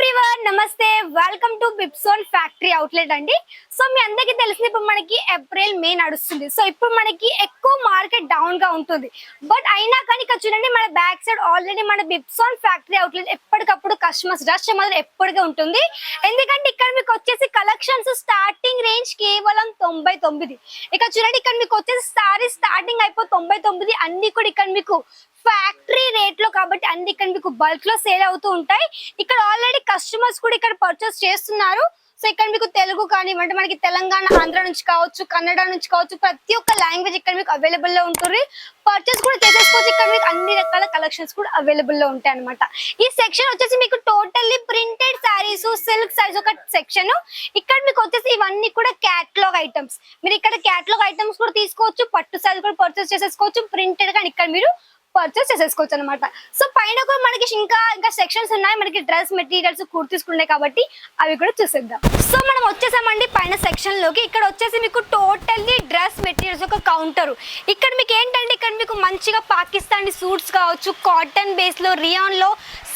Everyone నమస్తే. Welcome to Bipson factory outlet అండి. So మీ అందరికీ తెలిసింది ఇప్పుడు మనకి ఏప్రిల్ మే నడుస్తుంది. సో ఇప్పుడు మనకి ఎక్కువ మార్కెట్ డౌన్గా ఉంటుంది. బట్ అయినా కానీ ఇక్కడ చూడండి మన బ్యాక్ సైడ్ ఆల్రెడీ మన బిప్సోన్ ఫ్యాక్టరీ అవుట్లెట్ ఎప్పటికప్పుడు కస్టమర్స్ రష్ మాత్రం ఎప్పటికే ఉంటుంది. ఎందుకంటే ఇక్కడ మీకు వచ్చేసి కలెక్షన్స్ స్టార్టింగ్ రేంజ్ కేవలం తొంభై తొమ్మిది. ఇక్కడ చూడండి ఇక్కడ మీకు వచ్చేసి సారీ స్టార్టింగ్ అయిపోయి తొంభై తొమ్మిది అన్ని కూడా ఇక్కడ మీకు ఫ్యాక్టరీ రేట్లో కాబట్టి అన్ని ఇక్కడ మీకు బల్క్లో సేల్ అవుతూ ఉంటాయి. ఇక్కడ ఆల్రెడీ కస్టమర్స్ కూడా ఇక్కడ పర్చేస్ చేస్తున్నారు. సో ఇక్కడ మీకు తెలుగు కానివ్వండి మనకి తెలంగాణ ఆంధ్ర నుంచి కావచ్చు కన్నడ నుంచి కావచ్చు ప్రతి ఒక్క లాంగ్వేజ్ ఇక్కడ మీకు అవైలబుల్లో ఉంటుంది. పర్చేస్ కూడా చేసేసుకోవచ్చు. ఇక్కడ మీకు అన్ని రకాల కలెక్షన్స్ కూడా అవైలబుల్లో ఉంటాయి అనమాట ఈ సెక్షన్ వచ్చేసి మీకు totally printed saris silk saris ఒక సెక్షన్ ఇక్కడ మీకు వచ్చేసి ఇవన్నీ కూడా క్యాట్లాగ్ ఐటమ్స్ మీరు ఇక్కడ క్యాట్లాగ్ ఐటమ్స్ కూడా తీసుకోవచ్చు పట్టు శారీస్ కూడా పర్చేస్ చేసేసుకోవచ్చు ప్రింటెడ్ కానీ ఇక్కడ మీరు పర్చేస్ చేసేసుకోవచ్చు అనమాట సో పైన కూడా మనకి ఇంకా ఇంకా సెక్షన్స్ ఉన్నాయి. మనకి డ్రెస్ మెటీరియల్స్ కుర్తీస్ ఉన్నాయి కాబట్టి అవి కూడా చూసేద్దాం. సో మనం వచ్చేసామండి పైన సెక్షన్లోకి. ఇక్కడ వచ్చేసి మీకు టోటల్లీ డ్రెస్ మెటీరియల్స్ ఒక కౌంటర్ ఇక్కడ మీకు ఏంటంటే ఇక్కడ మీకు మంచిగా పాకిస్తానీ సూట్స్ కావచ్చు కాటన్ బేస్లో రియాన్లో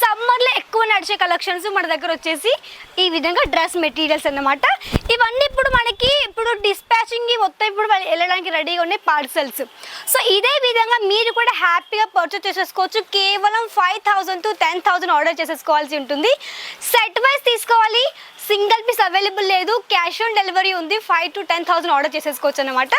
సమ్మర్లో ఎక్కువ నడిచే కలెక్షన్స్ మన దగ్గర వచ్చేసి ఈ విధంగా డ్రెస్ మెటీరియల్స్ అన్నమాట. ఇవన్నీ ఇప్పుడు మనకి ఇప్పుడు డిస్పాచింగ్ మొత్తం ఇప్పుడు వెళ్ళడానికి రెడీగా ఉన్నాయి పార్సల్స్ సో ఇదే విధంగా మీరు కూడా హ్యాపీగా పర్చేస్ చేసేసుకోవచ్చు. కేవలం five thousand to ten thousand order చేసేసుకోవాల్సి ఉంటుంది. సెట్ వైజ్ తీసుకోవాలి. సింగిల్ పీస్ అవైలబుల్ లేదు. క్యాష్ ఆన్ డెలివరీ ఉంది. Five to ten thousand order చేసేసుకోవచ్చు అనమాట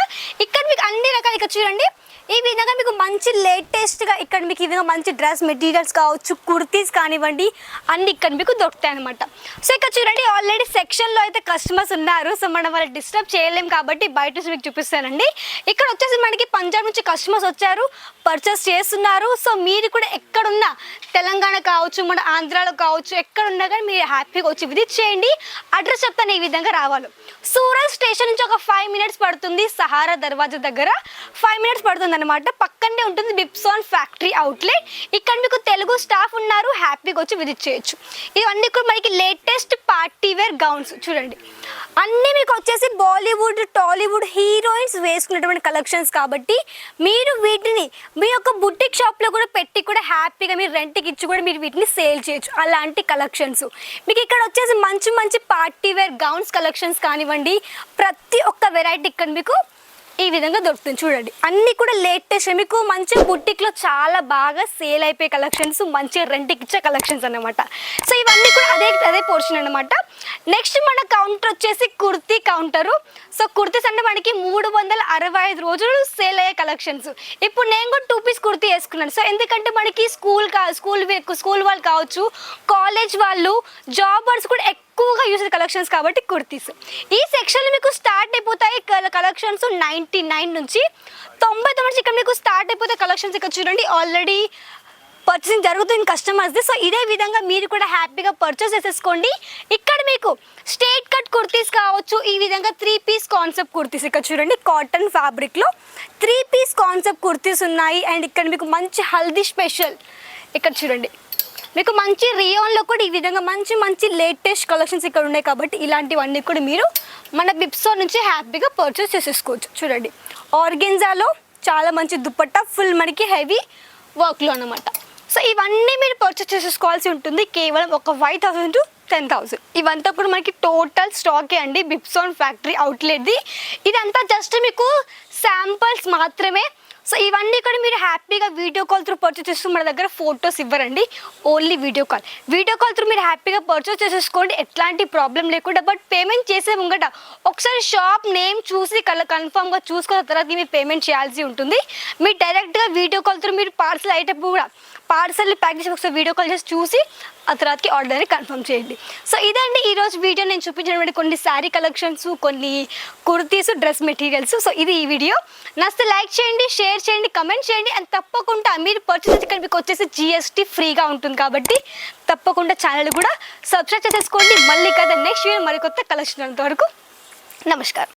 ఇక్కడ మీకు అన్ని రకాలు ఇక్కడ చూడండి. ఈ విధంగా మీకు మంచి లేటెస్ట్గా ఇక్కడ మీకు ఈ విధంగా మంచి డ్రెస్ మెటీరియల్స్ కావచ్చు కుర్తీస్ కానివ్వండి అన్ని ఇక్కడ మీకు దొరుకుతాయి అనమాట సో ఇక్కడ చూడండి ఆల్రెడీ సెక్షన్లో అయితే కస్టమర్స్ ఉన్నారు. సో మనం వాళ్ళు డిస్టర్బ్ చేయలేం కాబట్టి బయట నుంచి మీకు చూపిస్తానండి. ఇక్కడ వచ్చేసి మనకి పంజాబ్ నుంచి కస్టమర్స్ వచ్చారు పర్చేస్ చేస్తున్నారు. సో మీరు కూడా ఎక్కడున్నా తెలంగాణ కావచ్చు మన ఆంధ్రాలో కావచ్చు ఎక్కడున్నా కానీ మీరు హ్యాపీగా వచ్చి విజిట్ చేయండి. అడ్రస్ చెప్తాను ఈ విధంగా రావాలి. సూరత్ స్టేషన్ నుంచి ఒక ఫైవ్ మినిట్స్ పడుతుంది సహారా దర్వాజా దగ్గర. ఫైవ్ మినిట్స్ పడుతుంది అనమాట పక్కనే ఉంటుంది బిప్సాన్ ఫ్యాక్టరీ అవుట్లెట్ ఇక్కడ మీకు తెలుగు స్టాఫ్ ఉన్నారు హ్యాపీగా వచ్చి విజిట్ చేయొచ్చు. ఇవన్నీ కూడా మనకి లేటెస్ట్ పార్టీ వేర్ గౌన్స్ చూడండి. అన్నీ మీకు వచ్చేసి బాలీవుడ్ టాలీవుడ్ హీరోయిన్స్ వేసుకున్నటువంటి కలెక్షన్స్ కాబట్టి మీరు వీటిని మీ యొక్క బుటిక్ షాప్లో కూడా పెట్టి కూడా హ్యాపీగా మీరు రెంట్కి ఇచ్చి కూడా మీరు వీటిని సేల్ చేయొచ్చు. అలాంటి కలెక్షన్స్ మీకు ఇక్కడ వచ్చేసి మంచి మంచి పార్టీ వేర్ గౌన్స్ కలెక్షన్స్ కానివ్వండి. ప్రతి ఒక్క వెరైటీ ఇక్కడ మీకు ఈ విధంగా దొరుకుతుంది. చూడండి అన్ని కూడా లేటెస్ట్ మీకు మంచి బుట్టిక్లో చాలా బాగా సేల్ అయిపోయే కలెక్షన్స్ మంచిగా రెంట్కి ఇచ్చే కలెక్షన్స్ అన్నమాట. సో ఇవన్నీ కూడా అదే అదే పోర్షన్ అనమాట నెక్స్ట్ మన కౌంటర్ వచ్చేసి కుర్తీ కౌంటరు సో కుర్తీస్ అంటే మనకి మూడు వందల అరవై ఐదు రోజులు సేల్ అయ్యే కలెక్షన్స్. ఇప్పుడు నేను కూడా టూ పీస్ కుర్తీ వేసుకున్నాను. సో ఎందుకంటే మనకి స్కూల్ కా స్కూల్ స్కూల్ వాళ్ళు కావచ్చు కాలేజ్ వాళ్ళు జాబర్స్ కూడా ఎక్కువగా యూజ్ కలెక్షన్స్ కాబట్టి కుర్తీస్. ఈ సెక్షన్లో మీకు స్టార్ట్ అయిపోతాయి కలెక్షన్స్ నైంటీ నైన్ నుంచి తొంభై తొమ్మిది ఇక్కడ మీకు స్టార్ట్ అయిపోతాయి కలెక్షన్స్ ఇక్కడ చూడండి. ఆల్రెడీ పర్చేసింగ్ జరుగుతుంది కస్టమర్స్ది సో ఇదే విధంగా మీరు కూడా హ్యాపీగా పర్చేస్ చేసేసుకోండి. ఇక్కడ మీకు స్టేట్ కట్ కుర్తీస్ కావచ్చు ఈ విధంగా త్రీ పీస్ కాన్సెప్ట్ కుర్తీస్ ఇక్కడ చూడండి. కాటన్ ఫ్యాబ్రిక్లో త్రీ పీస్ కాన్సెప్ట్ కుర్తీస్ ఉన్నాయి. అండ్ ఇక్కడ మీకు మంచి హల్దీ స్పెషల్ ఇక్కడ చూడండి. మీకు మంచి రియోన్లో కూడా ఈ విధంగా మంచి మంచి లేటెస్ట్ కలెక్షన్స్ ఇక్కడ ఉన్నాయి కాబట్టి ఇలాంటివన్నీ కూడా మీరు మన బిప్సో నుంచి హ్యాపీగా పర్చేస్ చేసేసుకోవచ్చు. చూడండి. ఆర్గెన్జాలో చాలా మంచి దుప్పట్టా ఫుల్ మనకి హెవీ వర్క్లో అనమాట సో ఇవన్నీ మీరు పర్చేస్ చేసేసుకోవాల్సి ఉంటుంది. కేవలం ఒక five thousand to ten thousand ఇవంతా కూడా మనకి టోటల్ స్టాకే అండి. బిప్సోన్ ఫ్యాక్టరీ అవుట్లెట్ది ఇదంతా జస్ట్ మీకు శాంపుల్స్ మాత్రమే సో ఇవన్నీ కూడా మీరు హ్యాపీగా వీడియో కాల్ త్రూ పర్చేస్ చేస్తూ మన దగ్గర ఫొటోస్ ఇవ్వరండి. Only video call video call through మీరు హ్యాపీగా పర్చేస్ చేసేసుకోండి. ఎట్లాంటి ప్రాబ్లం లేకుండా బట్ పేమెంట్ చేసే ముంగట ఒకసారి షాప్ నేమ్ చూసి కళ్ళ కన్ఫామ్గా చూసుకున్న తర్వాత మీరు పేమెంట్ చేయాల్సి ఉంటుంది. మీరు డైరెక్ట్గా వీడియో కాల్ త్రూ మీరు పార్సల్ అయ్యేటప్పుడు కూడా పార్సల్ని ప్యాక్ చేసి ఒకసారి వీడియో కాల్ చేసి చూసి ఆ తర్వాతకి ఆర్డర్ని కన్ఫర్మ్ చేయండి. సో ఇదండి ఈరోజు వీడియో. నేను చూపించినటువంటి కొన్ని శారీ కలెక్షన్స్ కొన్ని కుర్తీస్ డ్రెస్ మెటీరియల్స్ సో ఇది ఈ వీడియో. నచ్చితే లైక్ చేయండి షేర్ చేయండి కమెంట్ చేయండి. అండ్ తప్పకుండా మీరు పర్చేస్ ఇక్కడ మీకు వచ్చేసి జిఎస్టీ ఫ్రీగా ఉంటుంది కాబట్టి తప్పకుండా ఛానల్ కూడా సబ్స్క్రైబ్ చేసేసుకోండి. మళ్ళీ కదా నెక్స్ట్ వీడియో మరికొత్త కలెక్షన్ అంతవరకు నమస్కారం.